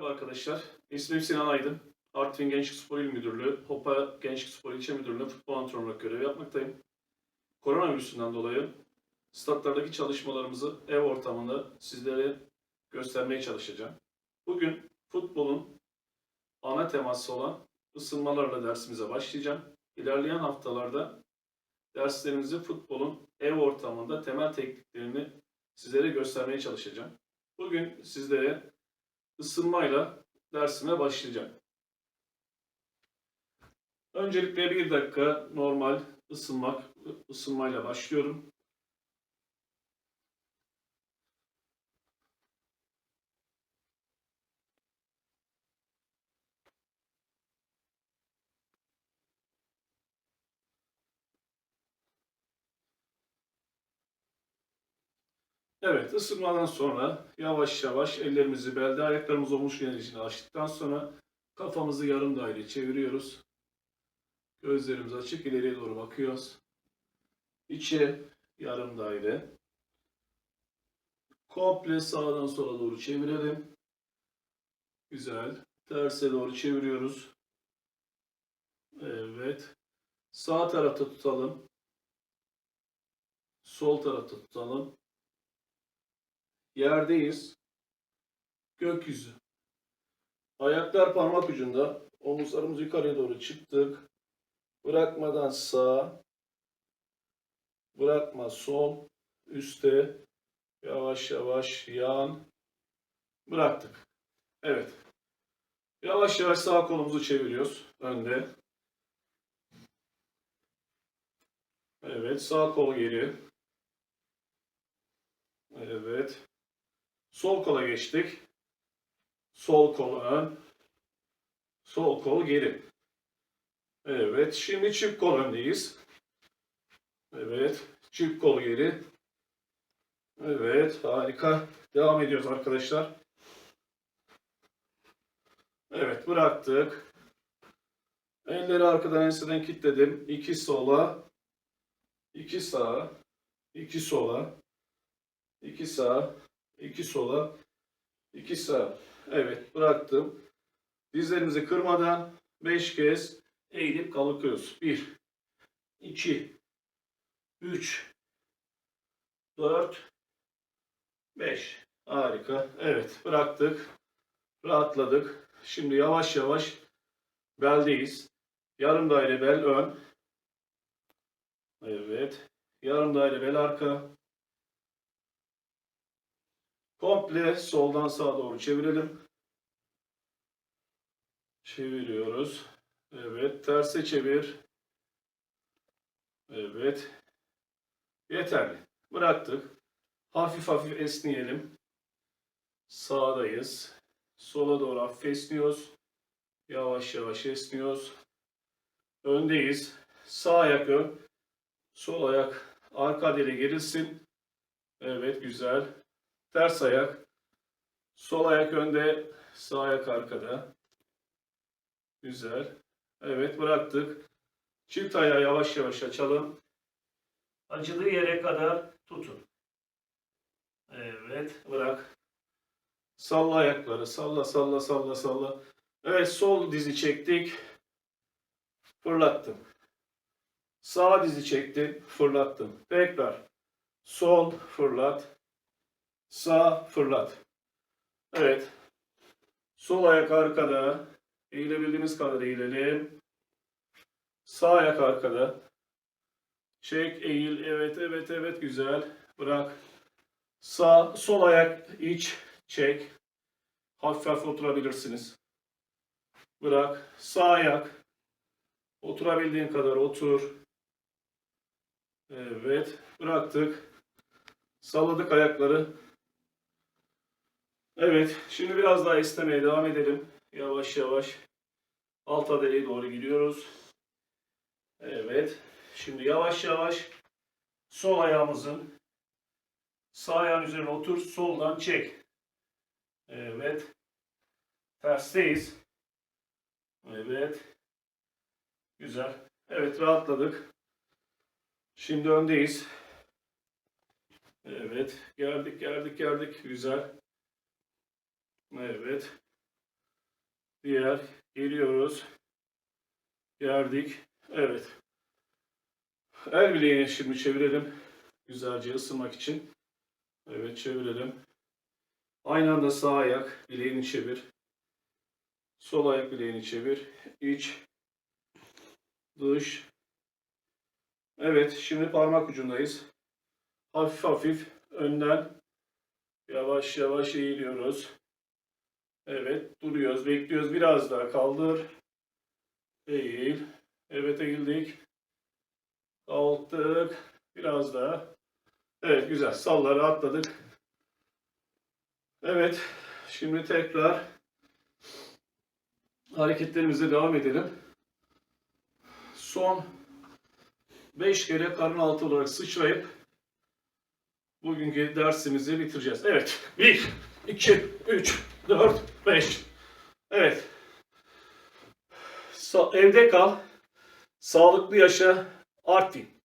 Merhaba arkadaşlar. İsmim Sinan Aydın. Artvin Gençlik Spor İl Müdürlüğü, Hopa Gençlik Spor İlçe Müdürlüğü'nde futbol antrenörü olarak görev yapmaktayım. Koronavirüsünden dolayı statlardaki çalışmalarımızı ev ortamında sizlere göstermeye çalışacağım. Bugün futbolun ana teması olan ısınmalarla dersimize başlayacağım. İlerleyen haftalarda derslerimizi futbolun ev ortamında temel tekniklerini sizlere göstermeye çalışacağım. Bugün sizlere ısınmayla dersime başlayacağım. Öncelikle bir dakika normal ısınmak, ısınmayla başlıyorum. Evet, ısınmadan sonra yavaş yavaş ellerimizi belde, ayaklarımızı omuz genişliğine açtıktan sonra kafamızı yarım daire çeviriyoruz. Gözlerimiz açık ileriye doğru bakıyoruz. İçe yarım daire. Komple sağdan sola doğru çevirelim. Güzel. Terse doğru çeviriyoruz. Evet. Sağ tarafta tutalım. Sol tarafta tutalım. Yerdeyiz. Gökyüzü. Ayaklar parmak ucunda. Omuzlarımız yukarıya doğru çıktık. Bırakmadan sağ. Bırakma sol. Üste. Yavaş yavaş yan. Bıraktık. Evet. Yavaş yavaş sağ kolumuzu çeviriyoruz. Önde. Evet. Sağ kol geri. Evet. Sol kola geçtik. Sol kol ön. Sol kol geri. Evet. Şimdi çift kol öndeyiz. Evet. Çift kol geri. Evet. Harika. Devam ediyoruz arkadaşlar. Evet. Bıraktık. Elleri arkadan enseden kilitledim. İki sola. iki sağa. iki sola. iki sağa. İki sola. iki sağa. Evet. Bıraktım. Dizlerimizi kırmadan 5 kez eğilip kalkıyoruz. 1 2 3 4 5 Harika. Evet. Bıraktık. Rahatladık. Şimdi yavaş yavaş beldeyiz. Yarım daire bel ön. Evet. Yarım daire bel arka. Komple soldan sağa doğru çevirelim. Çeviriyoruz. Evet. Terse çevir. Evet. Yeterli. Bıraktık. Hafif hafif esneyelim. Sağdayız. Sola doğru hafif esniyoruz. Yavaş yavaş esniyoruz. Öndeyiz. Sağ ayak ön. Sol ayak arka deli gerilsin. Evet güzel. Ters ayak. Sol ayak önde. Sağ ayak arkada. Güzel. Evet bıraktık. Çift ayağı yavaş yavaş açalım. Acıdığı yere kadar tutun. Evet bırak. Salla ayakları. Salla salla salla salla. Evet sol dizi çektik. Fırlattım. Sağ dizi çektim. Fırlattım. Tekrar. Sol fırlat. Sağ fırlat. Evet. Sol ayak arkada. Eğilebildiğimiz kadar eğilelim. Sağ ayak arkada. Çek, eğil. Evet, evet, evet. Güzel. Bırak. Sağ, sol ayak iç. Çek. Hafif hafif oturabilirsiniz. Bırak. Sağ ayak. Oturabildiğin kadar otur. Evet. Bıraktık. Salladık ayakları. Evet. Şimdi biraz daha esnemeye devam edelim. Yavaş yavaş. Alt adeliye doğru gidiyoruz. Evet. Şimdi yavaş yavaş sol ayağımızın sağ ayağın üzerine otur. Soldan çek. Evet. Tersteyiz. Evet. Güzel. Evet rahatladık. Şimdi öndeyiz. Evet. Geldik geldik geldik. Güzel. Evet. Diğer. Geliyoruz. Gerdik. Evet. El bileğini şimdi çevirelim. Güzelce ısınmak için. Evet çevirelim. Aynı anda sağ ayak bileğini çevir. Sol ayak bileğini çevir. İç. Dış. Evet şimdi parmak ucundayız. Hafif hafif önden yavaş yavaş eğiliyoruz. Evet duruyoruz. Bekliyoruz. Biraz daha kaldır. Eğil. Evet eğildik. Kalktık. Biraz daha. Evet güzel. Salları atladık. Evet. Şimdi tekrar hareketlerimize devam edelim. Son 5 kere karın altı olarak sıçrayıp bugünkü dersimizi bitireceğiz. Evet. 1, 2, 3, 4, 5. Evet. Sa- evde kal. Sağlıklı yaşa. Artvin.